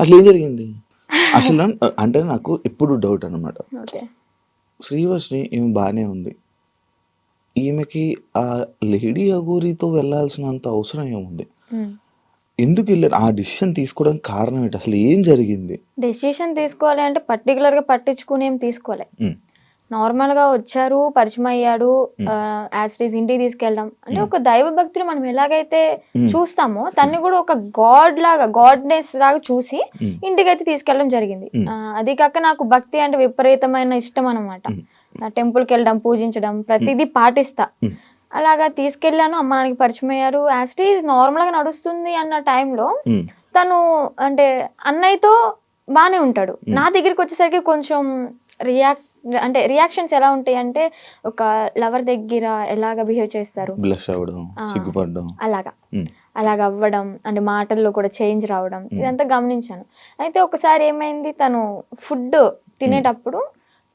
అసలు ఏం జరిగింది? అసలు అంటే నాకు ఎప్పుడు డౌట్ అనమాట శ్రీవర్షిని ఈమె బాగానే ఉంది. ఈమెకి ఆ లేడీ అగోరితో వెళ్ళాల్సినంత అవసరం ఏముంది ఎందుకు వెళ్ళారు? ఆ డిసిషన్ తీసుకోవడానికి కారణం ఏంటి? అసలు ఏం జరిగింది? డెసిషన్ తీసుకోవాలి అంటే పర్టికులర్గా పట్టించుకుని ఏం తీసుకోవాలి ఉమ్, నార్మల్గా వచ్చారు పరిచయం అయ్యాడు యాస్టీస్ ఇంటికి తీసుకెళ్ళడం. అంటే ఒక దైవ భక్తులు మనం ఎలాగైతే చూస్తామో తన్ని కూడా ఒక గాడ్ లాగా గాడ్నెస్ లాగా చూసి. ఇంటికైతే తీసుకెళ్ళడం జరిగింది. అది కాక నాకు భక్తి అంటే విపరీతమైన ఇష్టం అనమాట టెంపుల్కి వెళ్ళడం పూజించడం ప్రతిదీ పాటిస్తా. అలాగా తీసుకెళ్ళాను అమ్మ నాన్నకి పరిచయం అయ్యారు యాస్టీస్ నార్మల్గా నడుస్తుంది అన్న టైంలో తను అంటే అన్నయ్యతో బాగానే ఉంటాడు. నా దగ్గరికి వచ్చేసరికి కొంచెం రియాక్ట్ అంటే రియాక్షన్స్ ఎలా ఉంటాయి అంటే ఒక లవర్ దగ్గర ఎలాగ బిహేవ్ చేస్తారు? బ్లష్ అవ్వడం సిగ్గుపడడం. అలాగా. అలాగ అవ్వడం అంటే మాటల్లో కూడా చేంజ్ రావడం ఇదంతా గమనించాను. అయితే ఒకసారి ఏమైంది తను ఫుడ్ తినేటప్పుడు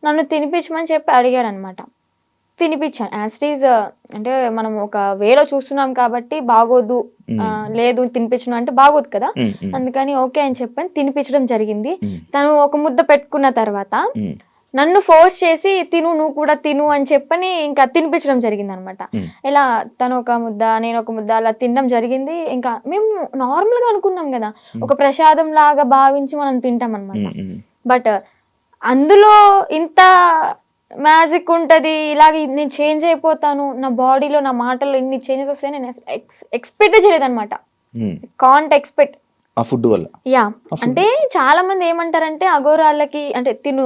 నన్ను తినిపించమని చెప్పి అడిగాడు అనమాట తినిపించాను యాస్టీజ్ అంటే మనం ఒక వేలో చూస్తున్నాం కాబట్టి బాగోదు లేదు తినిపించను అంటే బాగోదు కదా. అందుకని ఓకే అని చెప్పని తినిపించడం జరిగింది. తను ఒక ముద్ద పెట్టుకున్న తర్వాత నన్ను ఫోర్స్ చేసి తిను నువ్వు కూడా తిను అని చెప్పని ఇంకా తినిపించడం జరిగింది అనమాట ఇలా తను ఒక ముద్ద నేను ఒక ముద్ద అలా తినడం జరిగింది. ఇంకా మేము నార్మల్గా అనుకున్నాం కదా ఒక ప్రసాదం లాగా భావించి మనం తింటాం అనమాట బట్ అందులో ఇంత మ్యాజిక్ ఉంటుంది ఇలాగ నేను చేంజ్ అయిపోతాను నా బాడీలో నా మాటల్లో ఇన్ని చేంజెస్ వస్తాయి నేను ఎక్స్పెక్ట్ చేయలేదు అనమాట. కాంట్ ఎక్స్పెక్ట్ ఆ ఫుడ్ వల్ల. యా. అంటే చాలా మంది ఏమంటారంటే అఘోరాలకి అంటే తిను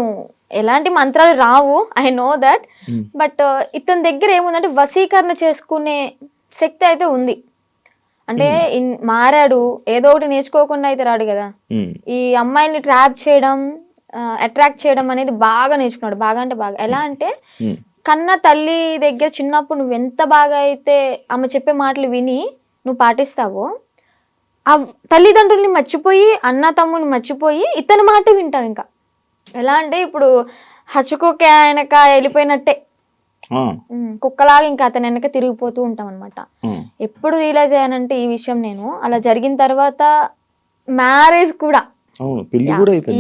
ఎలాంటి మంత్రాలు రావు I know that Hmm. But ఇతని దగ్గర ఏముందంటే వశీకరణ చేసుకునే శక్తి అయితే ఉంది. అంటే ఇన్- మారాడు ఏదో ఒకటి నేర్చుకోకుండా అయితే రాడు కదా. ఉమ్, ఈ అమ్మాయిని ట్రాప్ చేయడం అట్రాక్ట్ చేయడం అనేది బాగా నేర్చుకున్నాడు బాగా అంటే బాగా. ఎలా అంటే ఉమ్, కన్న తల్లి దగ్గర చిన్నప్పుడు నువ్వు ఎంత బాగా అయితే ఆమె చెప్పే మాటలు విని నువ్వు పాటిస్తావో ఆ తల్లిదండ్రుల్ని మర్చిపోయి అన్న తమ్ముని మర్చిపోయి ఇతని మాట వింటావు ఇంకా. ఎలా అంటే ఇప్పుడు హచ్చుకోక వెనక వెళ్ళిపోయినట్టే కుక్కలాగా ఇంకా అతని వెనక తిరిగిపోతూ ఉంటాం అనమాట ఎప్పుడు రియలైజ్ అయ్యానంటే ఈ విషయం నేను. అలా జరిగిన తర్వాత మ్యారేజ్ కూడా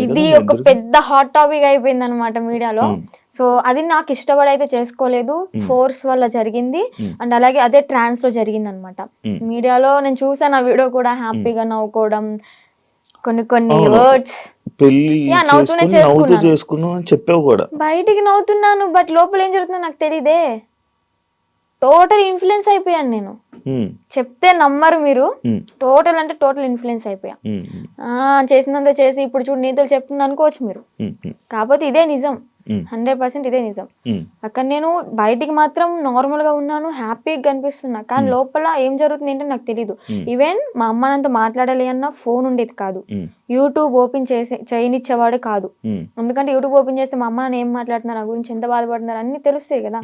ఇది ఒక పెద్ద హాట్ టాపిక్ అయిపోయింది అనమాట మీడియాలో. అవును. సో అది నాకు ఇష్టపడి అయితే చేసుకోలేదు ఫోర్స్ వల్ల జరిగింది. Hmm. అండ్ అలాగే అదే ట్రాన్స్లో జరిగింది అనమాట Hmm. మీడియాలో నేను చూసాను ఆ వీడియో కూడా హ్యాపీగా నవ్వుకోవడం కొన్ని కొన్ని. వర్డ్స్ పెళ్ళి యా, నవ్వుతూనే చేసుకుని నవ్వుతూ చేసుకున్నాను. చెప్పావు కూడా. బయటికి నవ్వుతున్నాను బట్ లోపల ఏం జరుగుతుందో నాకు తెలియదే టోటల్ ఇన్ఫ్లుయెన్స్ అయిపోయాను నేను. చెప్తే నమ్మరు మీరు. టోటల్ అంటే టోటల్ ఇన్ఫ్లుయెన్స్ అయిపోయా. చేసినంత చేసి ఇప్పుడు చూడు నీతులు చెప్తుంది అనుకోవచ్చు మీరు కాకపోతే ఇదే నిజం. హండ్రెడ్ పర్సెంట్ ఇదే నిజం. అక్కడ నేను బయటికి మాత్రం నార్మల్గా ఉన్నాను హ్యాపీగా కనిపిస్తున్నా. కానీ లోపల ఏం జరుగుతుంది ఏంటో నాకు తెలియదు. ఈవెన్ మా అమ్మ నాతో మాట్లాడాలి అన్న ఫోన్ ఉండేది కాదు. యూట్యూబ్ ఓపెన్ చేసి చేయనిచ్చేవాడు కాదు. ఎందుకంటే యూట్యూబ్ ఓపెన్ చేస్తే మా అమ్మ నాన్న ఏం మాట్లాడుతున్నారు నా గురించి ఎంత బాధపడుతున్నారు అన్ని తెలుస్తాయి కదా.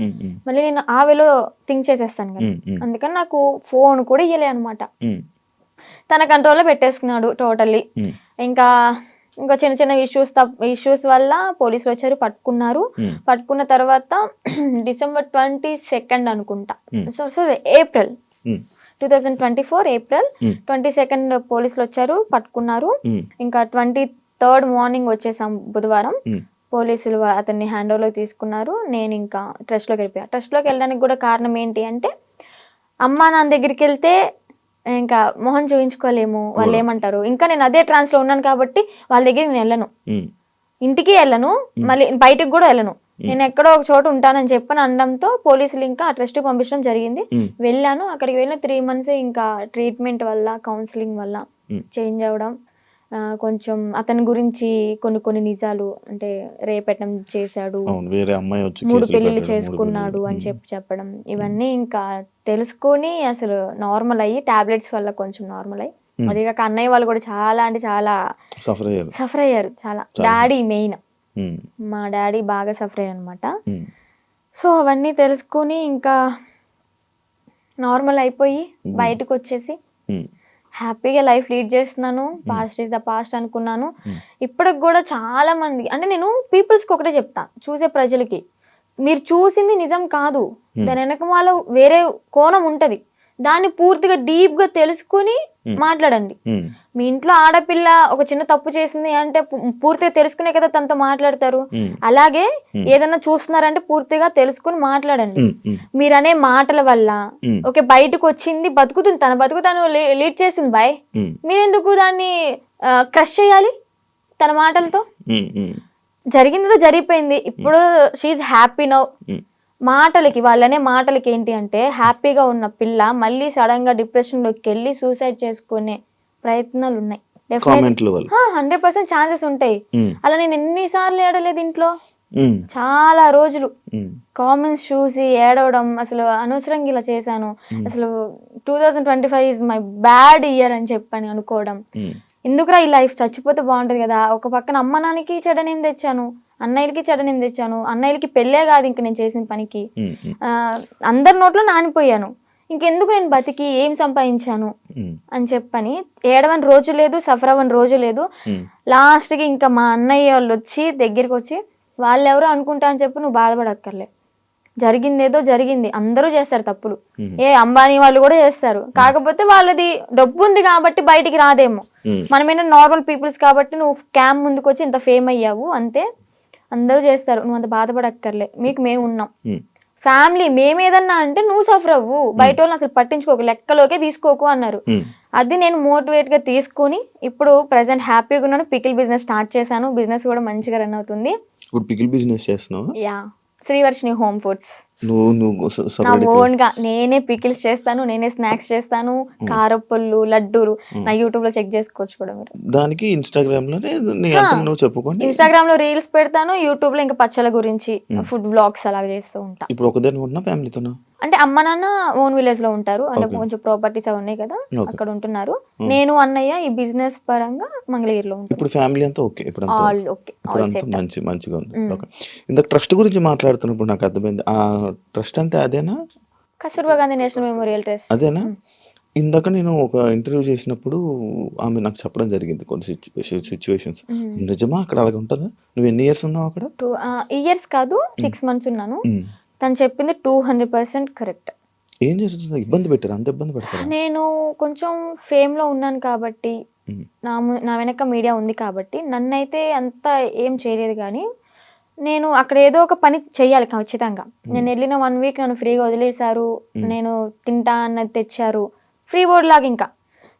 మళ్ళీ నేను ఆ వేలో థింక్ చేసేస్తాను కదా. అందుకని నాకు ఫోన్ కూడా ఇయ్యలే అనమాట తన కంట్రోల్లో పెట్టేసుకున్నాడు టోటల్లీ ఇంకా ఇంకా చిన్న చిన్న ఇష్యూస్ ఇష్యూస్ వల్ల పోలీసులు వచ్చారు పట్టుకున్నారు. ఉమ్, పట్టుకున్న తర్వాత డిసెంబర్ ట్వంటీ సెకండ్ అనుకుంటా. Hmm. So so April two thousand twenty four April Hmm. Twenty second పోలీసులు వచ్చారు పట్టుకున్నారు. ఉమ్, ఇంకా ట్వంటీ థర్డ్ మార్నింగ్ వచ్చేసాం బుధవారం. ఉమ్, పోలీసులు అతన్ని హ్యాండ్ ఓవర్లోకి తీసుకున్నారు. నేను ఇంకా ట్రస్ట్లోకి వెళ్ళిపోయా. ట్రస్ట్లోకి వెళ్ళడానికి కూడా కారణం ఏంటి అంటే అమ్మ నాన్న దగ్గరికి వెళ్తే ఇంకా మొహం చూపించుకోలేము వాళ్ళు ఏమంటారు? ఇంకా నేను అదే ట్రాన్స్లో ఉన్నాను కాబట్టి వాళ్ళ దగ్గరికి నేను వెళ్ళను. ఇంటికి వెళ్ళను. మళ్ళీ బయటికి కూడా వెళ్ళను. నేను ఎక్కడో ఒక చోట ఉంటానని చెప్పని అనడంతో పోలీసులు ఇంకా ట్రస్ట్ పంపించడం జరిగింది. వెళ్ళాను. అక్కడికి వెళ్ళిన త్రీ మంత్స్ ఇంకా ట్రీట్మెంట్ వల్ల కౌన్సిలింగ్ వల్ల. చేంజ్ అవ్వడం. కొంచెం అతని గురించి కొన్ని కొన్ని నిజాలు అంటే రేపెట్టడం చేశాడు. అవును వేరే అమ్మాయి వచ్చి మూడు కేసులు పెళ్ళిళ్ళు పెట్టడం, మూడు చేసుకున్నాడు. అని చెప్పి చెప్పడం ఇవన్నీ ఇంకా తెలుసుకొని అసలు నార్మల్ అయ్యి టాబ్లెట్స్ వల్ల కొంచెం నార్మల్ అయ్యి. Hmm. అదే కాక అన్నయ్య వాళ్ళు కూడా చాలా అంటే చాలా సఫర్ అయ్యారు. సఫర్ అయ్యారు చాలా. డాడీ మెయిన్ ఉమ్, మా డాడీ బాగా సఫర్ అయ్యారు అనమాట ఉమ్, సో అవన్నీ తెలుసుకొని ఇంకా నార్మల్ అయిపోయి బయటకు వచ్చేసి ఉమ్, హ్యాపీగా లైఫ్ లీడ్ చేస్తున్నాను పాస్ట్ ఈస్ ద పాస్ట్ అనుకున్నాను. ఇప్పటికి కూడా చాలా మంది అంటే నేను పీపుల్స్కి ఒకటే చెప్తా చూసే ప్రజలకి. మీరు చూసింది నిజం కాదు. దాని వెనక వాళ్ళ వేరే కోణం ఉంటుంది. దాన్ని పూర్తిగా డీప్గా తెలుసుకుని. మాట్లాడండి. మీ ఇంట్లో ఆడపిల్ల ఒక చిన్న తప్పు చేసింది అంటే పూర్తిగా తెలుసుకునే కదా తనతో మాట్లాడతారు. అలాగే Hmm. ఏదైనా చూస్తున్నారంటే పూర్తిగా తెలుసుకుని మాట్లాడండి. మీరు అనే మాటల వల్ల ఓకే బయటకు వచ్చింది బతుకుతుంది తన బతుకు తను లీడ్ చేసింది బాయ్. మీరెందుకు దాన్ని క్రష్ చేయాలి తన మాటలతో? జరిగిందో జరిగిపోయింది. ఇప్పుడు షీఈ్ హ్యాపీ నౌ. మాటలకి వాళ్ళనే మాటలకి ఏంటి అంటే హ్యాపీగా ఉన్న పిల్ల మళ్ళీ సడన్గా డిప్రెషన్లోకి వెళ్ళి సూసైడ్ చేసుకునే ప్రయత్నాలు ఉన్నాయి హండ్రెడ్ పర్సెంట్ ఛాన్సెస్ ఉంటాయి. అలా నేను ఎన్నిసార్లు ఏడలేదు ఇంట్లో? చాలా రోజులు. కామెంట్స్ చూసి ఏడవడం అసలు అనవసరంగా ఇలా చేశాను. అసలు two thousand twenty five is my bad year అని చెప్పని అనుకోవడం. ఎందుకురా ఈ లైఫ్ చచ్చిపోతే బాగుంటుంది కదా? ఒక పక్కన అమ్మ నాన్నకి చెడనేం తెచ్చాను. అన్నయ్యలకి చెడనేం తెచ్చాను అన్నయ్యలకి పెళ్ళే కాదు ఇంక నేను చేసిన పనికి. అందరి నోట్లో నానిపోయాను. ఇంకెందుకు నేను బతికి ఏం సంపాదించాను? అని చెప్పని ఏడవని రోజు లేదు సఫర్ అవ్వని రోజు లేదు. లాస్ట్కి ఇంకా మా అన్నయ్య వాళ్ళు వచ్చి దగ్గరికి వచ్చి వాళ్ళు ఎవరో అనుకుంటా అని చెప్పి నువ్వు బాధపడక్కర్లే. జరిగిందేదో జరిగింది అందరూ చేస్తారు తప్పులు. ఏ అంబానీ వాళ్ళు కూడా చేస్తారు. కాకపోతే వాళ్ళది డబ్బు ఉంది కాబట్టి బయటికి రాదేమో. మనమేనా నార్మల్ పీపుల్స్ కాబట్టి నువ్వు క్యామ్ ముందుకు వచ్చి ఇంత ఫేమ్ అయ్యావు అంతే. అందరూ చేస్తారు. నువ్వు అంత బాధపడక్కర్లే. మీకు మేము ఉన్నాం. ఫ్యామిలీ మేము ఏదన్నా అంటే నువ్వు సఫర్ అవ్వు. బయట వాళ్ళని అసలు పట్టించుకోకు. లెక్కలోకే తీసుకోకు అన్నారు. అది నేను మోటివేట్గా తీసుకొని ఇప్పుడు ప్రజెంట్ హ్యాపీగా ఉన్నాను. పికిల్ బిజినెస్ స్టార్ట్ చేశాను. బిజినెస్ కూడా మంచిగా రన్ అవుతుంది. ఇప్పుడు పికిల్ బిజినెస్ చేస్తున్నావా? యా. Srivarshini home foods. నువ్వు నువ్వు నా సపరేట్ ఓన్గా నేనే పికిల్స్ చేస్తాను నేనే స్నాక్స్ చేస్తాను కారపళ్ళు లడ్డూలు నా యూట్యూబ్లో చెక్ చేసుకోవచ్చు కూడా మీరు. దానికి ఇన్స్టాగ్రామ్లోనే నువ్వు చెప్పుకోండి. ఇన్స్టాగ్రామ్లో రీల్స్ పెడతాను యూట్యూబ్లో ఇంకా పచ్చల గురించి ఫుడ్ వ్లాగ్స్ అలా చేస్తూ ఉంటా. ఇప్పుడు ఒకదాని ఉంటున్నా ఫ్యామిలీతోనా? అంటే అమ్మ నాన్న ఓన్ విలేజ్లో ఉంటారు అంటే కొంచెం ప్రాపర్టీస్ అవి ఉన్నాయి కదా. అక్కడ ఉంటున్నారు. నేను అన్నయ్య ఈ బిజినెస్ పరంగా మంగళగిరిలో ఉంటాం. ఇప్పుడు ఫ్యామిలీ అంతా ఓకే ఇప్పుడు ఆల్ ఓకే మంచి మంచిగా ఉంది. ఇందాక ట్రస్ట్ గురించి మాట్లాడుతున్నప్పుడు నాకు అర్థమైంది. ఆ ట్రస్ట్ అంటే అదేనా? Kasturba Gandhi national memorial trust. అదేనా? ఇందాక నేను ఒక ఇంటర్వ్యూ చేసినప్పుడు ఆమె నాకు చెప్పడం జరిగింది కొన్ని సిచ్యువేషన్స్ నిజమా? అక్కడ అలాగ ఉంటుందా? నువ్వు ఎన్ని ఇయర్స్ ఉన్నావు అక్కడ? టూ ఇయర్స్ కాదు సిక్స్ మంత్స్ ఉన్నాను. తను చెప్పింది టూ హండ్రెడ్ పర్సెంట్ కరెక్ట్ ఏం జరుగుతుంది? ఇబ్బంది పెట్టారు? అంత ఇబ్బంది పెడతారా? నేను కొంచెం ఫేమ్లో ఉన్నాను కాబట్టి. నా నా వెనక మీడియా ఉంది కాబట్టి నన్నైతే అంత ఏం చేయలేదు కానీ నేను అక్కడ ఏదో ఒక పని చెయ్యాలి ఖచ్చితంగా నేను వెళ్ళిన వన్ వీక్ నన్ను ఫ్రీగా వదిలేశారు. నేను తింటా అన్నది తెచ్చారు. ఫ్రీ బోర్డ్ లాగా ఇంకా.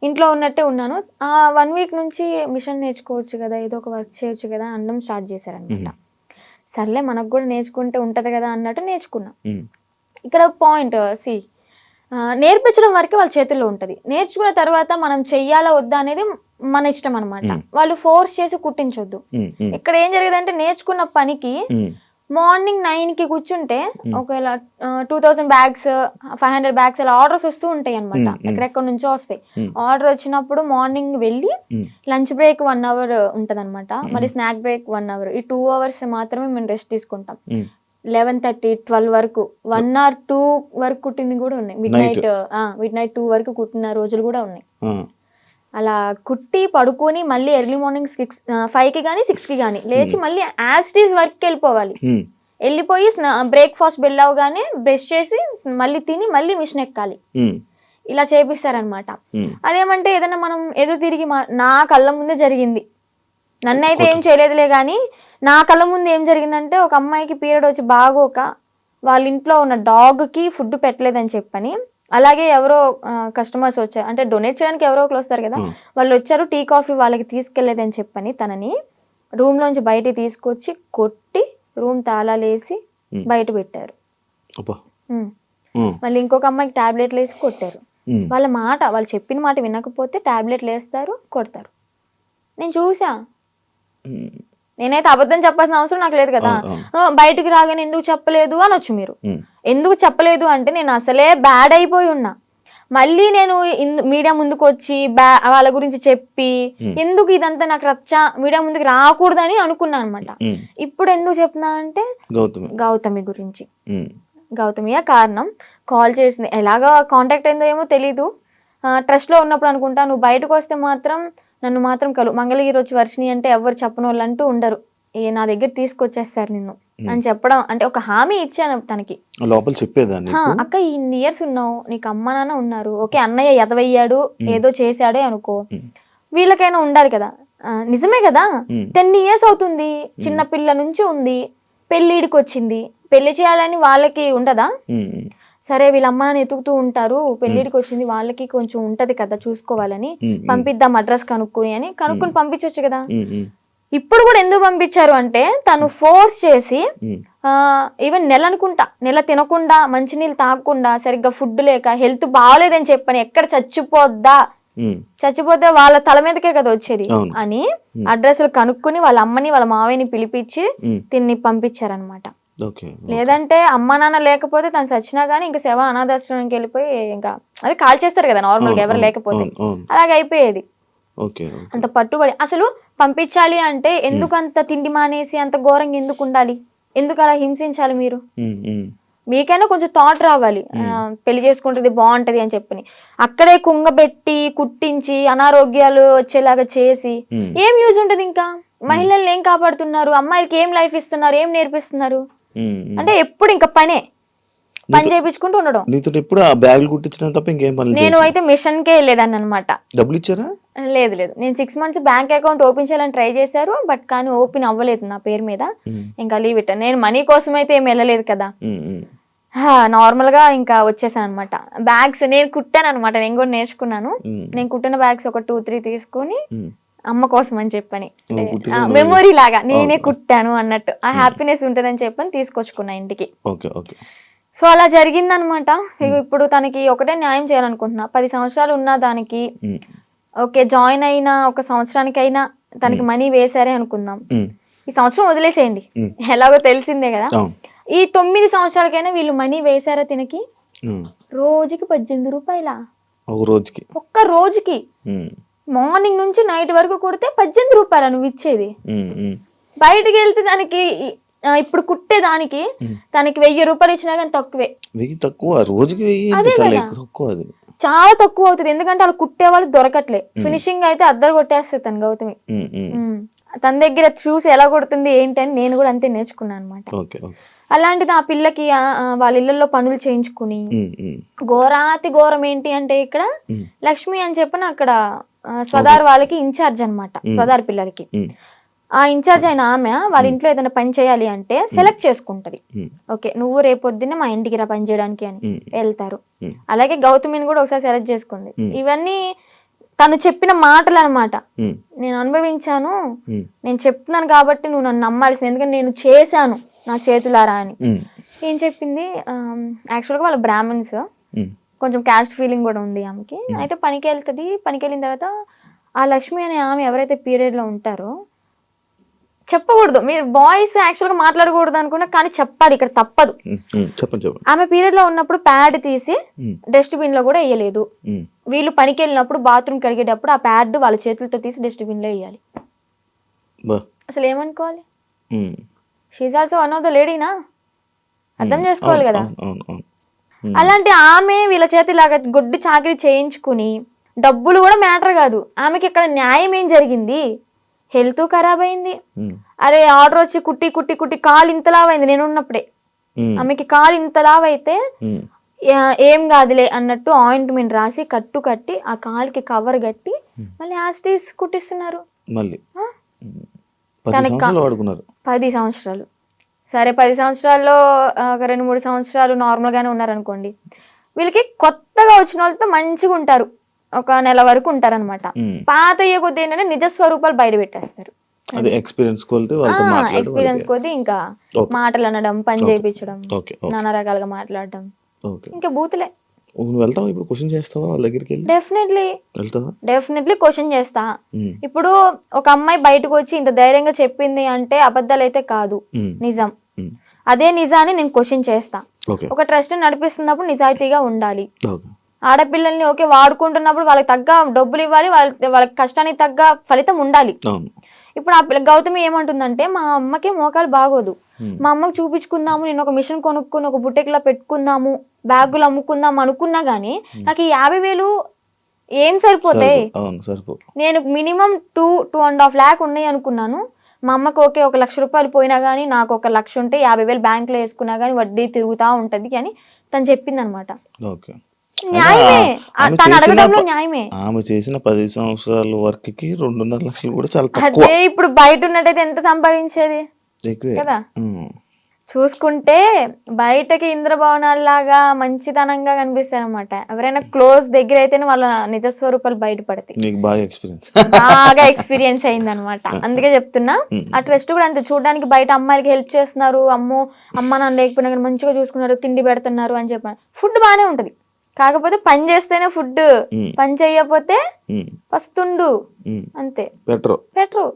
ఇంట్లో ఉన్నట్టే ఉన్నాను. ఆ వన్ వీక్ నుంచి మిషన్ నేర్చుకోవచ్చు కదా ఏదో ఒక వర్క్ చేయొచ్చు కదా అనడం స్టార్ట్ చేశారనమాట. సర్లే మనకు కూడా నేర్చుకుంటే ఉంటది కదా అన్నట్టు నేర్చుకున్నా. ఇక్కడ పాయింట్ సి నేర్పించడం వరకే వాళ్ళ చేతుల్లో ఉంటుంది. నేర్చుకున్న తర్వాత మనం చెయ్యాలా వద్దా అనేది మన ఇష్టం అనమాట వాళ్ళు ఫోర్స్ చేసి కుట్టించొద్దు. ఇక్కడ ఏం జరిగేదంటే నేర్చుకున్న పనికి. మార్నింగ్ నైన్కి కూర్చుంటే ఒకవేళ two thousand bags five hundred bags అలా ఆర్డర్స్ వస్తూ ఉంటాయి అనమాట ఎక్కడెక్కడ నుంచో వస్తాయి. ఆర్డర్ వచ్చినప్పుడు మార్నింగ్ వెళ్ళి. లంచ్ బ్రేక్ వన్ అవర్ ఉంటుంది అనమాట మళ్ళీ స్నాక్ బ్రేక్ వన్ అవర్. ఈ టూ అవర్స్ మాత్రమే మేము రెస్ట్ తీసుకుంటాం. లెవెన్ థర్టీ ట్వెల్వ్ వరకు వన్ ఆర్ టూ వరకు కుట్టినవి కూడా ఉన్నాయి. Midnight midnight two వరకు కుట్టిన రోజులు కూడా ఉన్నాయి. అలా కుట్టి పడుకొని మళ్ళీ ఎర్లీ మార్నింగ్ సిక్స్ ఫైవ్కి కానీ సిక్స్కి కానీ లేచి మళ్ళీ యాస్టీస్ వర్క్కి వెళ్ళిపోవాలి. ఉమ్. వెళ్ళిపోయి బ్రేక్ఫాస్ట్ బెల్ అవగానే బ్రష్ చేసి మళ్ళీ తిని మళ్ళీ మిషన్ ఎక్కాలి. ఉమ్. ఇలా చేపిస్తారనమాట. అదేమంటే ఏదైనా మనం ఎదురు తిరిగి నా కళ్ళ ముందే జరిగింది. నన్నైతే ఏం చేయలేదులే కానీ నా కళ్ళ ముందు ఏం జరిగిందంటే ఒక అమ్మాయికి పీరియడ్ వచ్చి బాగోక వాళ్ళ ఇంట్లో ఉన్న డాగ్కి ఫుడ్ పెట్టలేదని చెప్పని అలాగే ఎవరో కస్టమర్స్ వచ్చారు అంటే డొనేట్ చేయడానికి ఎవరో ఒకరు వస్తారు కదా. వాళ్ళు వచ్చారు టీ కాఫీ వాళ్ళకి తీసుకెళ్ళేదని చెప్పని తనని రూమ్ లోంచి బయటికి తీసుకొచ్చి కొట్టి రూమ్ తాళాలేసి. బయట పెట్టారు. మళ్ళీ ఇంకొక అమ్మాయికి టాబ్లెట్లు వేసి కొట్టారు. వాళ్ళ మాట వాళ్ళు చెప్పిన మాట వినకపోతే టాబ్లెట్లు వేస్తారు కొడతారు నేను చూసా. నేనైతే అబద్ధం చెప్పాల్సిన అవసరం నాకు లేదు కదా. బయటికి రాగానే ఎందుకు చెప్పలేదు అనొచ్చు మీరు. ఉమ్. ఎందుకు చెప్పలేదు అంటే నేను అసలే బ్యాడ్ అయిపోయి ఉన్నా. మళ్ళీ నేను మీడియా ముందుకు వచ్చి బ్యా వాళ్ళ గురించి చెప్పి ఎందుకు ఇదంతా నాకు రచ్చ మీడియా ముందుకు రాకూడదని అనుకున్నాను అనమాట. ఇప్పుడు ఎందుకు చెప్తున్నా అంటే గౌతమి. గౌతమి గురించి. గౌతమియా కారణం? కాల్ చేసింది. ఎలాగా కాంటాక్ట్ అయిందో ఏమో తెలీదు. ట్రస్ట్లో ఉన్నప్పుడు అనుకుంటా నువ్వు బయటకు వస్తే మాత్రం నన్ను మాత్రం కలు మంగళగిరి వచ్చి వర్షిని అంటే ఎవరు చెప్పని వాళ్ళు అంటూ ఉండరు. ఏ నా దగ్గర తీసుకొచ్చేస్తారు నిన్ను. అని చెప్పడం అంటే ఒక హామీ ఇచ్చాను తనకి. లోపల చెప్పేదాన్ని "హా, అక్క ఇన్ని ఇయర్స్ ఉన్నావు. నీకు అమ్మ నాన్న ఉన్నారు. ఓకే అన్నయ్య ఎదవయ్యాడు ఏదో చేశాడే అనుకో. వీళ్ళకైనా ఉండాలి కదా. నిజమే కదా. టెన్ ఇయర్స్ అవుతుంది. చిన్న పిల్ల నుంచి ఉంది. పెళ్ళిడికి వచ్చింది. పెళ్ళి చేయాలని వాళ్ళకి ఉండదా? సరే వీళ్ళ అమ్మ నాన్న ఎతుకుతూ ఉంటారు పెళ్ళిడికి వచ్చింది వాళ్ళకి కొంచెం ఉంటది కదా చూసుకోవాలని పంపిద్దాం అడ్రస్ కనుక్కుని అని కనుక్కుని పంపించవచ్చు కదా. ఇప్పుడు కూడా ఎందుకు పంపించారు అంటే తను ఫోర్స్ చేసి ఈవెన్ నెల అనుకుంటా నెల తినకుండా మంచినీళ్ళు తాగకుండా సరిగ్గా ఫుడ్ లేక హెల్త్ బాగాలేదని చెప్పని ఎక్కడ చచ్చిపోద్దా? చచ్చిపోతే వాళ్ళ తల మీదకే కదా వచ్చేది. అని అడ్రస్లు కనుక్కుని వాళ్ళ అమ్మని వాళ్ళ మావయ్యని పిలిపించి తిన్ని పంపించారనమాట లేదంటే అమ్మ నాన్న లేకపోతే తను చచ్చినా గానీ ఇంకా శవ అనాథాశ్రమానికి వెళ్ళిపోయి ఇంకా అది కాల్ చేస్తారు కదా నార్మల్గా ఎవరు లేకపోతే. అలాగే అయిపోయేది. అంత పట్టుబడి అసలు పంపించాలి అంటే ఎందుకు అంత తిండి మానేసి అంత ఘోరంగా ఎందుకు ఉండాలి? ఎందుకు అలా హింసించాలి మీరు? మీకైనా కొంచెం థాట్ రావాలి. పెళ్ళి చేసుకుంటుంది బాగుంటది అని చెప్పని. అక్కడే కుంగబెట్టి కుట్టించి అనారోగ్యాలు వచ్చేలాగా చేసి ఏం యూజ్ ఉంటది ఇంకా? మహిళల్ని ఏం కాపాడుతున్నారు? అమ్మాయిలకి ఏం లైఫ్ ఇస్తున్నారు? ఏం నేర్పిస్తున్నారు. అంటే ఎప్పుడు ఇంకా పనే. పని చేయించుకుంటూ ఉండడం. నీతో ఎప్పుడు ఆ బ్యాగులు కుట్టించడం తప్ప ఇంకేం పనులు నేను? అయితే మిషన్ కే వెళ్ళేదాన్ని అనమాట డబ్బులు ఇచ్చారా? లేదు లేదు. నేను six months bank account open చేయాలని ట్రై చేశారు బట్ కానీ ఓపెన్ అవ్వలేదు నా పేరు మీద. ఇంకా లీవ్ ఇట్ నేను మనీ కోసం అయితే ఏం వెళ్ళలేదు కదా. నార్మల్గా ఇంకా వచ్చేసాను అనమాట బ్యాగ్స్ నేను కుట్టాను అనమాట నేను కూడా నేర్చుకున్నాను. నేను కుట్టిన బ్యాగ్స్ ఒక టూ త్రీ తీసుకొని అమ్మ కోసం అని చెప్పని. మెమొరీ లాగా నేనే కుట్టాను అన్నట్టు. ఆ హ్యాపీనెస్ ఉంటుందని చెప్పని తీసుకొచ్చుకున్నా ఇంటికి. సో అలా జరిగిందనమాట. ఇక ఇప్పుడు తనకి ఒకటే న్యాయం చేయాలనుకుంటున్నా. పది సంవత్సరాలు ఉన్న దానికి ఉమ్, ఓకే జాయిన్ అయిన ఒక సంవత్సరానికైనా తనకి మనీ వేశారే అనుకుందాం. ఈ సంవత్సరం వదిలేసేయండి. ఎలాగో తెలిసిందే కదా. ఈ తొమ్మిది సంవత్సరాలకైనా వీళ్ళు మనీ వేశారా తినకి? రోజుకి పద్దెనిమిది రూపాయల? ఒక రోజుకి. ఒక్క రోజుకి? మార్నింగ్ నుంచి నైట్ వరకు కొడితే పద్దెనిమిది రూపాయల నువ్వు ఇచ్చేది. బయటికి వెళ్తే దానికి ఇప్పుడు కుట్టే దానికి తనకి వెయ్యి రూపాయలు ఇచ్చినా కానీ తక్కువే. వెయ్యి తక్కువ రోజుకి వెయ్యి చాలా తక్కువ అది. చాలా తక్కువ అవుతుంది. ఎందుకంటే వాళ్ళు కుట్టే వాళ్ళు దొరకట్లే. ఫినిషింగ్ అయితే అద్దరు కొట్టేస్తుంది తను గౌతమి. తన దగ్గర చూసి ఎలా కొడుతుంది ఏంటి అని నేను కూడా అంతే నేర్చుకున్నాను అనమాట అలాంటిది ఆ పిల్లకి వాళ్ళ ఇళ్ళలో పనులు చేయించుకుని ఘోరాతి ఘోరం ఏంటి అంటే ఇక్కడ లక్ష్మి అని చెప్పిన అక్కడ స్వదార్ వాళ్ళకి ఇన్ఛార్జ్ అన్నమాట స్వదార్ పిల్లలకి. ఆ ఇన్ఛార్జ్ అయిన ఆమె వాళ్ళ ఇంట్లో ఏదైనా పని చేయాలి అంటే సెలెక్ట్ చేసుకుంటది. ఓకే నువ్వు రేపొద్దున్నే మా ఇంటికి రా పని చేయడానికి అని వెళ్తారు. అలాగే గౌతమిని కూడా ఒకసారి సెలెక్ట్ చేసుకుంది. ఇవన్నీ తను చెప్పిన మాటలు అనమాట నేను అనుభవించాను నేను చెప్తున్నాను కాబట్టి నువ్వు నన్ను నమ్మాల్సింది ఎందుకంటే నేను చేశాను నా చేతులారా అని. ఏం చెప్పింది? యాక్చువల్గా వాళ్ళ బ్రాహ్మణ్స్. కొంచెం క్యాస్ట్ ఫీలింగ్ కూడా ఉంది ఆమెకి. అయితే పనికి వెళ్తుంది పనికి వెళ్ళిన తర్వాత ఆ లక్ష్మి అనే ఆమె ఎవరైతే పీరియడ్లో ఉంటారో చెప్పకూడదు. మీరు బాయ్స్ యాక్చువల్గా మాట్లాడకూడదు అనుకున్నా కానీ చెప్పాలి. ఇక్కడ తప్పదు. చెప్పండి చెప్పండి. ఆమె పీరియడ్లో ఉన్నప్పుడు ప్యాడ్ తీసి డస్ట్బిన్లో కూడా వేయలేదు. వీళ్ళు పనికి వెళ్ళినప్పుడు బాత్రూమ్ కడిగేటప్పుడు ఆ ప్యాడ్ వాళ్ళ చేతులతో తీసి డస్ట్బిన్లో వేయాలి. అసలు ఏమనుకోవాలి. She's also one of the లేడీనా అర్థం చేసుకోవాలి కదా? అలాంటి ఆమె వీళ్ళ చేతి ఇలాగ గొడ్డు చాకరీ చేయించుకుని డబ్బులు కూడా మ్యాటర్ కాదు. ఆమెకి ఇక్కడ న్యాయం ఏం జరిగింది? హెల్త్ ఖరాబ్ అయింది. ఉమ్, అరే ఆర్డర్ వచ్చి కుట్టి కుట్టి కుట్టి కాలు ఇంతలావైంది నేను ఉన్నప్పుడే. ఉమ్, ఆమెకి కాలు ఇంతలావైతే ఏం కాదులే అన్నట్టు ఆయింట్మెంట్ రాసి కట్టు కట్టి ఆ కాలుకి కవర్ కట్టి మళ్ళీ యాస్టీస్ కుట్టిస్తున్నారు. మళ్ళీ. పది సంవత్సరాలు. సరే పది సంవత్సరాల్లో ఒక రెండు మూడు సంవత్సరాలు నార్మల్గానే ఉన్నారనుకోండి వీళ్ళకి కొత్తగా వచ్చిన వాళ్ళతో మంచిగా ఉంటారు. ఒక నెల వరకు ఉంటారనమాట. పాత అయ్యే కొద్ది ఏంటంటే నిజ స్వరూపాలు బయట పెట్టేస్తారు. ఎక్స్పీరియన్స్ ఎక్స్పీరియన్స్ కొద్ది ఇంకా. మాటలు అనడం పని చేయించడం నానా రకాలుగా మాట్లాడడం. ఇంకా బూతులే. నువ్వు వెళ్తావా? ఇప్పుడు క్వశ్చన్ చేస్తావా? వాళ్ళ దగ్గరికి వెళ్ళి? డెఫినెట్లీ వెళ్తావా? డెఫినెట్లీ క్వశ్చన్ చేస్తా. ఉమ్, ఇప్పుడు ఒక అమ్మాయి బయటకు వచ్చి ఇంత ధైర్యంగా చెప్పింది అంటే అబద్ధాలు అయితే కాదు. ఉమ్, నిజం. ఉమ్. అదే నిజాన్ని నేను క్వశ్చన్ చేస్తా. ఒక ట్రస్ట్ నడిపిస్తున్నప్పుడు నిజాయితీగా ఉండాలి. ఆడపిల్లల్ని ఓకే వాడుకుంటున్నప్పుడు వాళ్ళకి తగ్గ డబ్బులు ఇవ్వాలి వాళ్ళ వాళ్ళకి కష్టానికి తగ్గ ఫలితం ఉండాలి. ఇప్పుడు ఆ పిల్ల గౌతమి ఏమంటుందంటే మా అమ్మకి మోకాలు బాగోదు. Hmm. మా అమ్మకి చూపించుకుందాము నేను ఒక మిషన్ కొనుక్కుని ఒక బుట్టెక్లా పెట్టుకుందాము బ్యాగులు అమ్ముకుందాం అనుకున్నా గానీ నాకు ఈ యాభై వేలు ఏం సరిపోతాయి? నేను minimum two two and half lakh ఉన్నాయి అనుకున్నాను. మా అమ్మకి ఓకే ఒక లక్ష రూపాయలు పోయినా కానీ నాకు ఒక లక్ష ఉంటే యాభై వేలు బ్యాంకులో వేసుకున్నా కానీ వడ్డీ తిరుగుతూ ఉంటుంది అని తను చెప్పింది అనమాట న్యాయమే. తను అడగడంలో న్యాయమే. ఆమె చేసిన పది సంవత్సరాల వర్క్కి రెండున్నర లక్షలు కూడా చాలా తక్కువ. ఇప్పుడు బయట ఉన్నట్టయితే ఎంత సంపాదించేది? కదా. చూసుకుంటే బయటకి ఇంద్రభవనాల్లాగా మంచితనంగా కనిపిస్తాయి అనమాట ఎవరైనా క్లోజ్ దగ్గర అయితేనే వాళ్ళ నిజస్వరూపాలు బయటపడతాయి. నీకు బాగా ఎక్స్పీరియన్స్ బాగా ఎక్స్పీరియన్స్ అయింది అనమాట అందుకే చెప్తున్నా ఆ ట్రస్ట్ కూడా అంతే. చూడడానికి బయట అమ్మాయిలకి హెల్ప్ చేస్తున్నారు అమ్మో అమ్మ నాన్న లేకపోయినా కానీ మంచిగా చూసుకున్నారు తిండి పెడుతున్నారు అని చెప్పాను ఫుడ్ బాగానే ఉంటది. కాకపోతే పని చేస్తేనే ఫుడ్. పని చేయకపోతే పస్తుండు. అంతే. బెటర్ పెట్టరు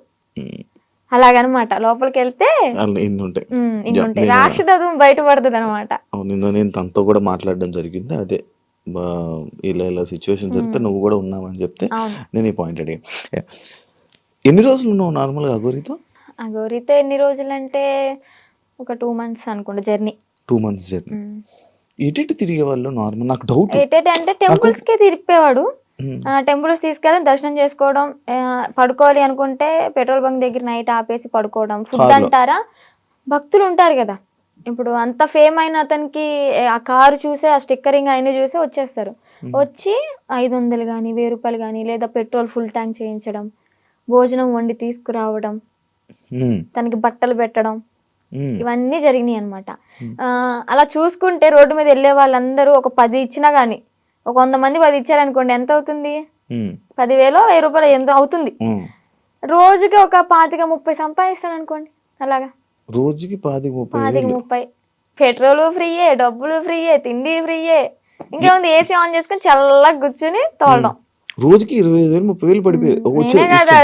అలాగనమాట. లోపలికి వెళ్తే ఉంటాయి. రాక్షసత్వం బయటపడుతుంది అనమాట అవును నేను తనతో కూడా మాట్లాడడం జరిగింది. అదే ఇలా ఇలా సిచ్యువేషన్ జరిగితే నువ్వు కూడా ఉన్నావని చెప్తే నేను ఈ పాయింట్ అడిగా. ఎన్ని రోజులు ఉన్నావు నార్మల్గా అగోరితో ఆ గౌరీతో ఎన్ని రోజులు అంటే ఒక టూ మంత్స్ అనుకుంటా జర్నీ. Two months journey. ఎటు తిరిగే వాళ్ళు నార్మల్? నాకు డౌట్ ఏంటంటే అంటే టెంపుల్స్ కే తిరిగిపోయాడు టెంపుల్స్ తీసుకెళ్ళి దర్శనం చేసుకోవడం పడుకోవాలి అనుకుంటే పెట్రోల్ బంక్ దగ్గర నైట్ ఆపేసి పడుకోవడం. ఫుడ్. అంటారా? భక్తులు ఉంటారు కదా. ఇప్పుడు అంత ఫేమ్ అయిన అతనికి ఆ కారు చూసే ఆ స్టిక్కరింగ్ అయిన చూసే వచ్చేస్తారు. వచ్చి ఐదు వందలు కానీ వెయ్యి రూపాయలు కానీ లేదా పెట్రోల్ ఫుల్ ట్యాంక్ చేయించడం భోజనం వండి తీసుకురావడం తనకి బట్టలు పెట్టడం ఇవన్నీ జరిగినాయి అనమాట అలా చూసుకుంటే రోడ్డు మీద వెళ్ళే వాళ్ళందరూ ఒక పది ఇచ్చినా కానీ ఒక వంద మంది పది ఇచ్చారనుకోండి ఎంత అవుతుంది? పదివేలు వెయ్యి రూపాయలు ఎంత అవుతుంది. రోజుకి ఒక పాతిక ముప్పై సంపాదిస్తాడు అనుకోండి అలాగా? రోజుకి పాది ముప్పై పాతిక ముప్పై. పెట్రోల్ ఫ్రీయే డబ్బులు ఫ్రీయే తిండి ఫ్రీయే. ఇంకేముంది ఏసీ ఆన్ చేసుకొని చల్లగా కూర్చుని తోలడం. రోజుకి ఇరవై ఐదు వేలు ముప్పై వేలు పడిపోయి నేనే కదా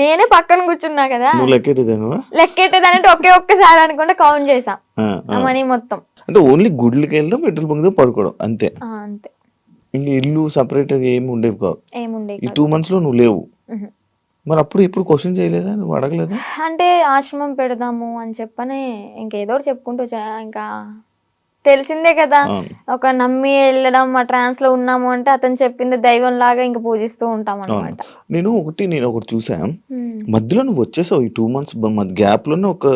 నేనే పక్కన కూర్చున్నా కదా. నువ్వు లెక్కెట్టేదేనా లెక్కెట్టేదానంటే ఒకే ఒక్కసారి అనుకుంటే కౌంట్ చేసా ఆ మనీ మొత్తం. అంటే ఓన్లీ గుడ్లకి వెళ్ళడం పెట్రోల్ బంక్ పడుకోవడం అంతే. అంతే. ఇంక ఇల్లు సపరేట్ ఏమి ఉండేవి కావు. ఏముండే ఈ టూ మంత్స్లో నువ్వు లేవు. మరి అప్పుడు ఎప్పుడు క్వశ్చన్ చేయలేదా? నువ్వు అడగలేదా? అంటే ఆశ్రమం పెడదాము అని చెప్పని ఇంకేదో ఒకటి చెప్పుకుంటూ వచ్చా. ఇంకా తెలిసిందే కదా. ఒక నమ్మి వెళ్ళడం ఆ ట్రాన్స్లో ఉన్నాము అంటే అతను చెప్పింది దైవం లాగా ఇంకా పూజిస్తూ ఉంటాం అనమాట నేను ఒకటి నేను ఒకటి చూసా. మధ్యలో నువ్వు వచ్చేసావు ఈ టూ మంత్స్ గ్యాప్లోనే ఒక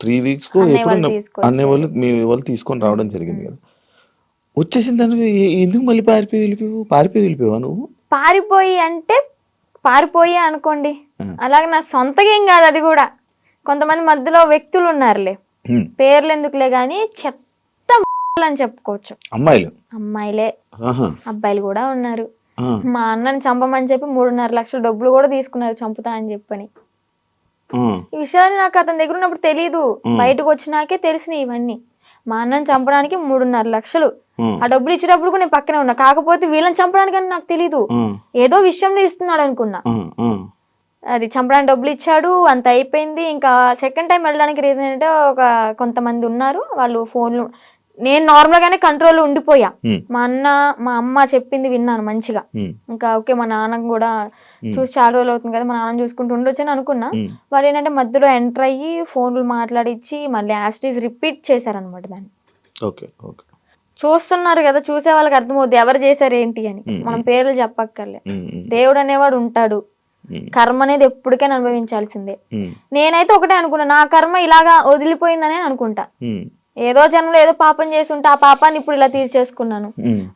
త్రీ వీక్స్ ఎప్పుడు వాళ్ళు తీసుకొచ్చారు. అనే వాళ్ళు మీ వాళ్ళు తీసుకొని రావడం జరిగింది కదా. వచ్చేసిన దాన్ని ఎ- ఎందుకు మళ్ళీ పారిపోయి వెళ్ళిపోయావు పారిపోయి వెళ్ళిపోయావా నువ్వు పారిపోయి అంటే పారిపోయి అనుకోండి. అలాగే నా సొంతగా ఏం కాదు అది కూడా కొంతమంది మధ్యలో వ్యక్తులు ఉన్నారులే. పేర్లు ఎందుకులే కానీ చెత్త అని చెప్పుకోవచ్చు అమ్మాయిలు అమ్మాయిలే. అబ్బాయిలు కూడా ఉన్నారు. మా అన్నని చంపమని చెప్పి మూడున్నర లక్షల డబ్బులు కూడా తీసుకున్నారు చంపుతా అని చెప్పని. ఈ విషయాన్ని నాకు అతని దగ్గర ఉన్నప్పుడు తెలియదు. బయటకు వచ్చినాకే తెలిసినాయి ఇవన్నీ మా అన్నని చంపడానికి మూడున్నర లక్షలు ఆ. డబ్బులు ఇచ్చేటప్పుడు కూడా నేను పక్కనే ఉన్నా కాకపోతే వీళ్ళని చంపడానికి అని నాకు తెలియదు. ఏదో విషయంలో ఇస్తున్నాడు అనుకున్నా. అది చంపడానికి డబ్బులు ఇచ్చాడు అంత అయిపోయింది ఇంకా సెకండ్ టైం వెళ్ళడానికి రీజన్ ఏంటంటే ఒక కొంతమంది ఉన్నారు వాళ్ళు ఫోన్లు నేను normal గానే కంట్రోల్లో ఉండిపోయా. మా అన్న మా అమ్మ చెప్పింది విన్నాను మంచిగా. ఇంకా ఓకే మా నాన్న కూడా చూసి చాలా రోజులు అవుతుంది కదా మా నాన్న చూసుకుంటూ ఉండొచ్చు అని అనుకున్నా. వాళ్ళు ఏంటంటే మధ్యలో ఎంటర్ అయ్యి ఫోన్లు మాట్లాడిచ్చి మళ్ళీ యాస్టీస్ రిపీట్ చేశారనమాట దాన్ని ఓకే ఓకే చూస్తున్నారు కదా చూసే వాళ్ళకి అర్థమవుద్ది ఎవరు చేశారు ఏంటి అని మనం పేర్లు చెప్పక్కర్లే. దేవుడు అనేవాడు ఉంటాడు. కర్మ అనేది ఎప్పటికైనా అనుభవించాల్సిందే. నేనైతే ఒకటే అనుకున్నా నా కర్మ ఇలాగా వదిలిపోయిందని అనుకుంటా. ఏదో జన్మలో ఏదో పాపం చేసి ఉంటే ఆ పాపాన్ని ఇప్పుడు ఇలా తీర్చేసుకున్నాను.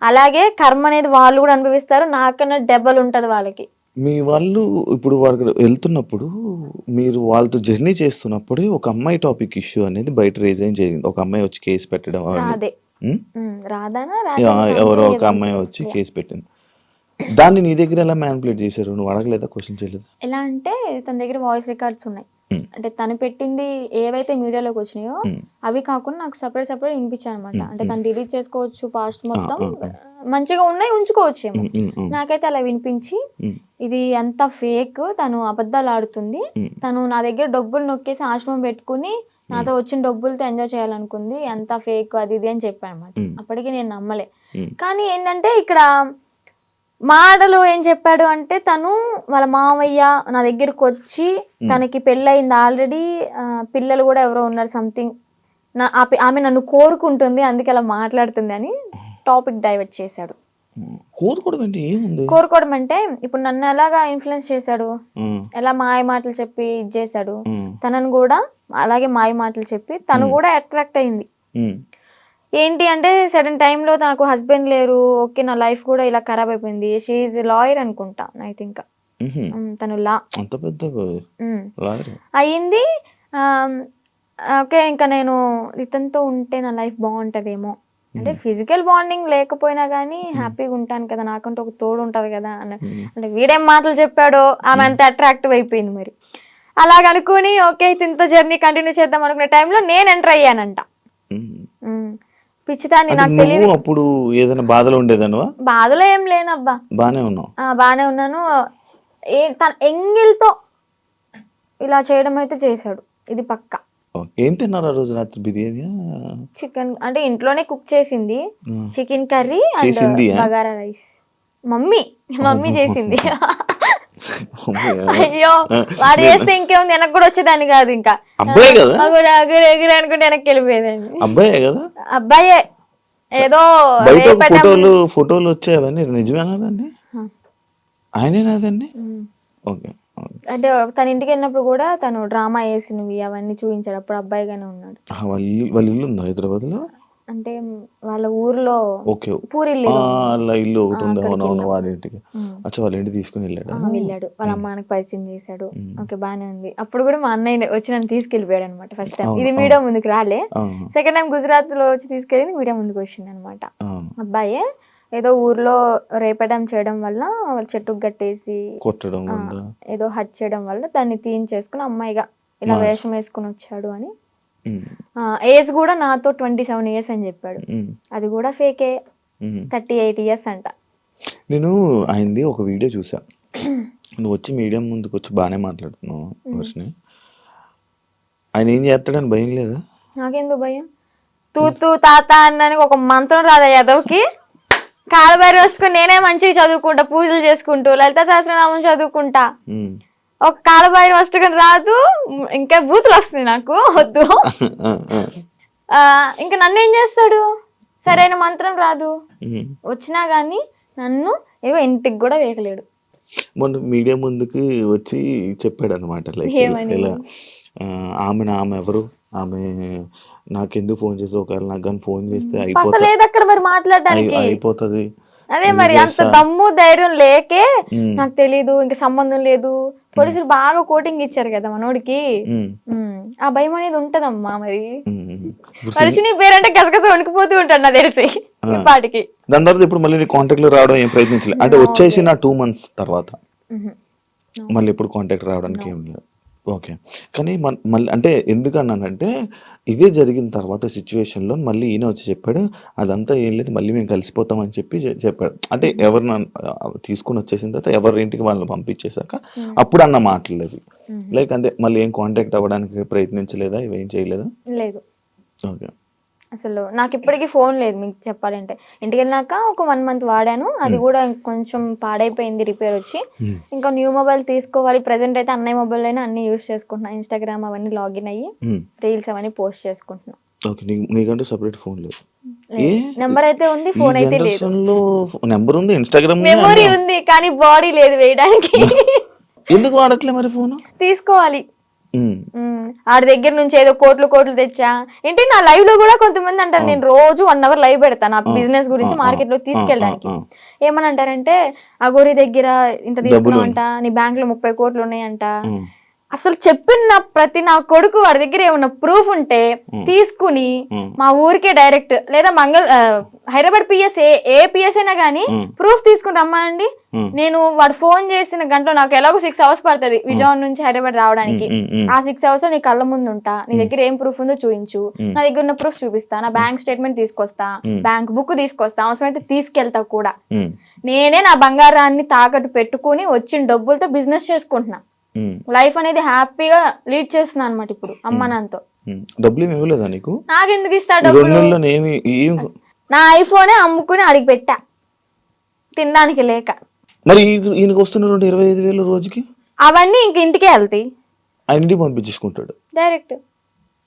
అలాగే కర్మ అనేది వాళ్ళు కూడా అనుభవిస్తారు నాకన్నా డెబ్బలు ఉంటది వాళ్ళకి. మీ వాళ్ళు ఇప్పుడు వాళ్ళకి వెళ్తున్నప్పుడు మీరు వాళ్ళతో జర్నీ చేస్తున్నప్పుడే ఒక అమ్మాయి టాపిక్ ఇష్యూ అనేది బయట రేజ్ అయ్యి జరిగింది. ఒక అమ్మాయి వచ్చి కేసు పెట్టడం రాధా ఎవరో ఒక అమ్మాయి వచ్చి కేసు పెట్టింది. దాన్ని నీ దగ్గర ఎలా మ్యానిపులేట్ చేశారు? నువ్వు అడగలేదా? క్వశ్చన్ చేయలేదా? ఎలా అంటే తన దగ్గర వాయిస్ రికార్డ్స్ ఉన్నాయి. అంటే తను పెట్టింది ఏవైతే మీడియాలోకి వచ్చినాయో Hmm. అవి కాకుండా నాకు సపరేట్ సపరేట్ వినిపించాయి అనమాట అంటే తను డిలీట్ చేసుకోవచ్చు పాస్ట్ మొత్తం. ah, మంచిగా ఉన్నాయి ఉంచుకోవచ్చు ఏమో ఉమ్, ఉమ్, ఉమ్, నాకైతే అలా వినిపించి ఇది అంత ఫేక్ తను అబద్ధాలు ఆడుతుంది. తను నా దగ్గర డబ్బులు నొక్కేసి ఆశ్రమం పెట్టుకుని నాతో వచ్చిన డబ్బులతో ఎంజాయ్ చేయాలనుకుంది. అంత ఫేక్ అది ఇది అని చెప్పాను అనమాట Hmm. అప్పటికి నేను నమ్మలే. కానీ ఏంటంటే ఇక్కడ మాటలు ఏం చెప్పాడు అంటే తను వాళ్ళ మామయ్య నా దగ్గరకు వచ్చి తనకి పెళ్ళయింది ఆల్రెడీ పిల్లలు కూడా ఎవరో ఉన్నారు సంథింగ్ నా ఆమె నన్ను కోరుకుంటుంది అందుకే అలా మాట్లాడుతుంది అని టాపిక్ డైవర్ట్ చేశాడు. కోరుకోవడం ఏముంది? కోరుకోవడం అంటే ఇప్పుడు నన్ను ఎలాగా ఇన్ఫ్లుయెన్స్ చేశాడు? ఎలా మాయ మాటలు చెప్పి ఇది చేశాడు? తనను కూడా అలాగే మాయ మాటలు చెప్పి తను కూడా అట్రాక్ట్ అయింది. ఏంటి అంటే సడన్ టైంలో నాకు హస్బెండ్ లేరు ఓకే నా లైఫ్ కూడా ఇలా ఖరాబ్ అయిపోయింది. షీఈ్ లాయర్ అనుకుంటా ఐ థింక్. తను లా. అంత పెద్ద అయ్యింది ఓకే ఇంకా నేను ఇతనితో ఉంటే నా లైఫ్ బాగుంటుందేమో. అంటే ఫిజికల్ బాండింగ్ లేకపోయినా కానీ హ్యాపీగా ఉంటాను కదా నాకంటే ఒక తోడు ఉంటుంది కదా అన్న అంటే వీడేం మాటలు చెప్పాడో ఆమె అంత అట్రాక్టివ్ అయిపోయింది మరి. అలాగ అనుకుని ఓకే ఇతనితో జర్నీ కంటిన్యూ చేద్దాం అనుకునే టైంలో నేను ఎంటర్ అయ్యానంట. పిచ్చిదాన్ని నాకు తెలియదు అప్పుడు ఏదైనా బాధలో ఉండేదానువా? బాధలో ఏం లేనబ్బా. బానే ఉన్నావు. ఆ, బాగానే ఉన్నాను. ఏ తన ఎంగిల్తో ఇలా చేయడం అయితే చేశాడు. ఇది పక్క. ఏం తిన్నారు ఆ రోజు రాత్రి బిర్యానీ? చికెన్ అంటే ఇంట్లోనే కుక్ చేసింది. Chicken curry and? Bagara rice. Mummy mummy చేసింది. అయ్యో వాడు చేస్తే ఇంకేముంది వెనక్కి కూడా వచ్చేదాన్ని కాదు ఇంకా. అబ్బాయి కదా? అగురు అగురు ఎగురు అనుకుంటే వెనక్కి వెళ్ళిపోయేదాన్ని. అబ్బాయే కదా? అబ్బాయే. ఏదో ఫోటోలు ఫోటోలు వచ్చాయి అవన్నీ? నిజమేనా అదండి ఆయనేనా అదండి ఉమ్. ఓకే. అంటే తన ఇంటికి వెళ్ళినప్పుడు కూడా తను డ్రామా వేసినవి అవన్నీ చూపించాడు. అప్పుడు అబ్బాయిగానే ఉన్నాడు. వాళ్ళ ఇల్లు వాళ్ళ ఇల్లు ఉందా హైదరాబాద్లో అంటే వాళ్ళ ఊర్లో ఓకే. ఆ, వాళ్ళ ఇల్లు ఒకటి ఉంది. అక్కడికి అవునవును వెళ్ళాం. వాళ్ళ ఇంటికి. ఉమ్. అచ్చా వాళ్ళ ఇంటికి తీసుకుని వెళ్ళాడు? వెళ్ళాడు. వాళ్ళ అమ్మ నాన్నకి పరిచయం చేశాడు. ఓకే బానే ఉంది. అప్పుడు కూడా మా అన్నయ్య వచ్చి నన్ను తీసుకెళ్ళిపోయాడు అనమాట ఫస్ట్ టైం ఇది మీడియా ముందుకు రాలే. సెకండ్ టైం గుజరాత్లో వచ్చి తీసుకెళ్ళి మీడియా ముందుకు వచ్చింది అనమాట అబ్బాయే ఏదో ఊర్లో రేపడం చేయడం వల్ల వాళ్ళ చెట్టుకు కట్టేసి కొట్టడం ఏదో హట్ చేయడం వల్ల దాన్ని తీయించేసుకుని అమ్మాయిగా ఇలా వేషం వేసుకుని వచ్చాడు అని ఏజ్ కూడా నాతో ట్వంటీ సెవెన్ ఇయర్స్ అని చెప్పాడు. ఉమ్, అది కూడా ఫేకే. థర్టీ ఎయిట్ ఇయర్స్ అంట. నేను ఆయనది ఒక వీడియో చూసా. నువ్వు వచ్చి మీడియం ముందుకు వచ్చి బాగానే మాట్లాడుతున్నావు వర్షని ఆయన ఏం చేస్తాడని భయం లేదా? నాకెందుకు భయం? తూ తూ తాత అన్నానికి ఒక మంత్రం రాదా యాదవ్కి? కాలబారి వస్తుకుని నేనే మంచిగా చదువుకుంటా పూజలు చేసుకుంటూ లలిత సహస్రనామం చదువుకుంటా. ఒక కాలబారి వస్తుకుని రాదు. ఇంకా బూతులు వస్తుంది నాకు. వద్దు. ఇంకా నన్ను ఏం చేస్తాడు? సరైన మంత్రం రాదు. వచ్చినా కానీ నన్ను ఏవో ఇంటికి కూడా వేయలేడు. మొన్న మీడియా ముందుకి వచ్చి చెప్పాడు అనమాట లైక్? ఇలా ఆమె ఆమె ఎవరు? ఆమె నాకెందుకు ఫోన్ చేస్తే ఒకవేళ నాకు కానీ ఫోన్ చేస్తే అసలు అయిపోతా లేదు అక్కడ మరి మాట్లాడడానికి? అయి- అయిపోతుంది. అదే మరి అంత దమ్ము ధైర్యం లేకే. నాకు తెలీదు ఇంకా సంబంధం లేదు. పోలీసులు బాగా కోటింగ్ ఇచ్చారు కదా మనోడికి. ఆ భయం అనేది ఉంటదమ్మా మరి. ఉమ్, ఉమ్. ఇప్పుడు మనిషి నీ పేరంటే గసగస వణికిపోతూ ఉంటాడు నాకు తెలిసి ఈ పాటికి. దాని తర్వాత ఇప్పుడు మళ్ళీ నీ కాంటాక్ట్లో రావడం ఏం ప్రయత్నించలేదు అంటే వచ్చేసి నా టూ మంత్స్ తర్వాత. మళ్ళీ ఇప్పుడు కాంటాక్ట్ రావడానికి ఏం లేదు. ఓకే. కానీ మన- మళ్ళీ అంటే ఎందుకన్నానంటే ఇదే జరిగిన తర్వాత సిచ్యువేషన్లో మళ్ళీ ఈయన వచ్చి చెప్పాడు అదంతా ఏం లేదు మళ్ళీ మేము కలిసిపోతాం అని చెప్పి చె- చెప్పాడు. అంటే ఎవరిన తీసుకుని వచ్చేసిన తర్వాత ఎవరి ఇంటికి వాళ్ళని పంపించేశాక అప్పుడు అన్న మాట్లాడలేదు లైక్ అంతే మళ్ళీ ఏం కాంటాక్ట్ అవ్వడానికి ప్రయత్నించలేదా? ఇవేం చేయలేదా? లేదు. ఓకే. అసలు నాకు ఇప్పటికీ ఫోన్ లేదు మీకు చెప్పాలంటే. ఇంటికి వెళ్ళినాక ఒక వన్ మంత్ వాడాను. అది కూడా కొంచెం పాడైపోయింది రిపేర్ వచ్చి. ఇంకా న్యూ మొబైల్ తీసుకోవాలి. ప్రజెంట్ అయితే అన్నయ్య మొబైల్ అయినా అన్ని యూస్ చేసుకుంటున్నా. ఇన్స్టాగ్రామ్ అవన్నీ లాగిన్ అయ్యి రీల్స్ అవన్నీ పోస్ట్ చేసుకుంటున్నా. ఓకే నీకంటే సపరేట్ ఫోన్ లేదు. నెంబర్ అయితే ఉంది ఫోన్ అయితే లేదు. నెంబర్ ఉంది ఇన్స్టాగ్రామ్ మెమొరీ ఉంది కానీ బాడీ లేదు వేయడానికి. ఎందుకు వాడట్లే మరి ఫోన్? తీసుకోవాలి. ఆడి దగ్గర నుంచి ఏదో కోట్లు కోట్లు తెచ్చా? ఏంటి నా లైవ్లో కూడా కొంతమంది అంటారు నేను రోజు వన్ అవర్ లైవ్ పెడతాను నా బిజినెస్ గురించి మార్కెట్లో తీసుకెళ్ళడానికి. ఏమని అంటారంటే అగోరి దగ్గర ఇంత తీసుకున్నావంట నీ బ్యాంక్లో ముప్పై కోట్లు ఉన్నాయంట. అసలు చెప్పిన ప్రతి నా కొడుకు వాడి దగ్గర ఏమన్నా ప్రూఫ్ ఉంటే తీసుకుని మా ఊరికే డైరెక్ట్ లేదా మంగళ హైదరాబాద్ పిఎస్ ఏ ఏ పిఎస్ అయినా కానీ ప్రూఫ్ తీసుకుని రమ్మండి. నేను వాడు ఫోన్ చేసిన గంటలో నాకు ఎలాగో సిక్స్ అవర్స్ పడుతుంది విజయవాడ నుంచి హైదరాబాద్ రావడానికి. ఆ సిక్స్ అవర్స్ నీ కళ్ళ ముందు ఉంటా నీ దగ్గర ఏం ప్రూఫ్ ఉందో చూపించు నా దగ్గర ఉన్న ప్రూఫ్ చూపిస్తా నా బ్యాంక్ స్టేట్మెంట్ తీసుకొస్తా బ్యాంక్ బుక్ తీసుకొస్తా అవసరమైతే తీసుకెళ్తా కూడా. నేనే నా బంగారాన్ని తాకట్టు పెట్టుకుని వచ్చిన డబ్బులతో బిజినెస్ చేసుకుంటున్నా. లైఫ్ అనేది హ్యాపీగా లీడ్ చేస్తున్నా అనమాట ఇప్పుడు అమ్మ నాన్నతో. డబ్బులు ఏమి ఇవ్వలేదా నీకు? నాకెందుకు ఇస్తా ఈ డబ్బులు? నా ఐఫోనే అమ్ముకుని అడిగి పెట్టా తినడానికి లేక. మరి ఈయనకి వస్తున్న రెండు ఇరవై ఐదు వేలు రోజుకి? అవన్నీ ఇంక ఇంటికే వెళ్తాయి. ఇంటికి పంపించేసుకుంటాడు. డైరెక్ట్.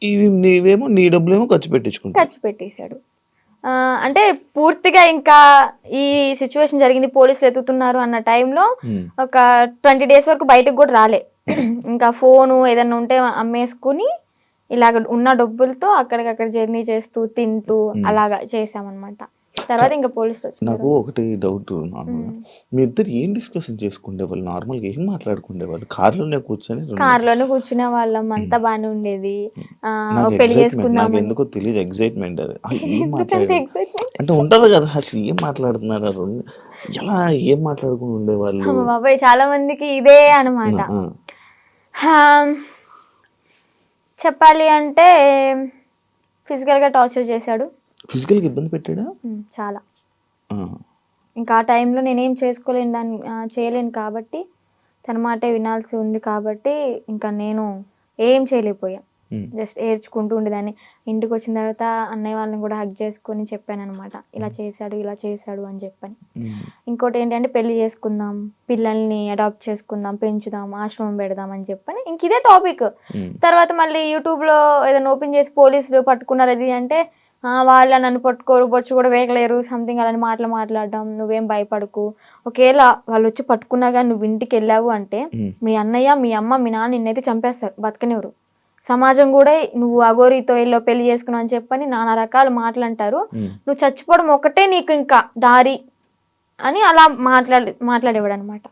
ఇవి నీవేమో నీ డబ్బులేమో ఖర్చు పెట్టించుకుంటాడు. ఖర్చు పెట్టేశాడు. అంటే పూర్తిగా ఇంకా ఈ సిచ్యువేషన్ జరిగింది పోలీసులు ఎత్తుతున్నారు అన్న టైంలో ఒక ట్వంటీ డేస్ వరకు బయటకు కూడా రాలే. ఇంకా ఫోను ఏదన్నా ఉంటే అమ్మేసుకుని ఇలాగ ఉన్న డబ్బులతో అక్కడికక్కడ జర్నీ చేస్తూ తింటూ అలాగా చేసామన్నమాట తర్వాత ఇంకా పోలీసులు నాకు ఒకటి డౌట్ నార్మల్గా మీ ఇద్దరు ఏం డిస్కషన్ చేసుకునేవాళ్ళు నార్మల్గా ఏం మాట్లాడుకునేవాళ్ళు కార్లోనే కూర్చొని కార్లోనే కూర్చునే వాళ్ళం. అంతా బాగానే ఉండేది. పెళ్ళి చేసుకుందాం ఎందుకో తెలియదు ఎక్సైట్మెంట్ అది. అంటే ఉంటది కదా అసలు ఏం మాట్లాడుతున్నారు? ఎలా ఏం మాట్లాడుకుని ఉండేవాళ్ళు? బాబాయ్ చాలా మందికి ఇదే అనమాట చెప్పాలి అంటే ఫిజికల్గా టార్చర్ చేశాడు. ఫిజికల్గా ఇబ్బంది పెట్టాడా? చాలా. ఇంకా ఆ టైంలో నేనేం చేసుకోలేను దాన్ని చేయలేను కాబట్టి తన మాటే వినాల్సి ఉంది కాబట్టి ఇంకా నేను ఏం చేయలేకపోయా. జస్ట్ ఏడ్చుకుంటూ ఉండేదాన్ని. ఇంటికి వచ్చిన తర్వాత అన్నయ్య వాళ్ళని కూడా హక్ చేసుకొని చెప్పాను అనమాట ఇలా చేశాడు ఇలా చేశాడు అని చెప్పని. ఇంకోటి ఏంటంటే పెళ్ళి చేసుకుందాం పిల్లల్ని అడాప్ట్ చేసుకుందాం పెంచుదాం ఆశ్రమం పెడదాం అని చెప్పని. ఇంక ఇదే టాపిక్ తర్వాత మళ్ళీ యూట్యూబ్లో ఏదైనా ఓపెన్ చేసి పోలీసులు పట్టుకున్నారు అది అంటే "ఆ, వాళ్ళ నన్ను పట్టుకోరు బొచ్చు కూడా వేయలేరు సంథింగ్ అలాంటి మాటలు మాట్లాడడం నువ్వేం భయపడకు. ఒకవేళ వాళ్ళు వచ్చి పట్టుకున్నా కానీ నువ్వు ఇంటికి వెళ్ళావు అంటే మీ అన్నయ్య మీ అమ్మ మీ నాన్న నిన్నైతే చంపేస్తారు బతకనివ్వరు. సమాజం కూడా నువ్వు అగోరితో ఇల్లు పెళ్ళి చేసుకున్నావు అని చెప్పని నానా రకాల మాటలు అంటారు. నువ్వు చచ్చిపోవడం ఒకటే నీకు ఇంకా దారి అని అలా మాట్లాడి మాట్లాడేవాడు అనమాట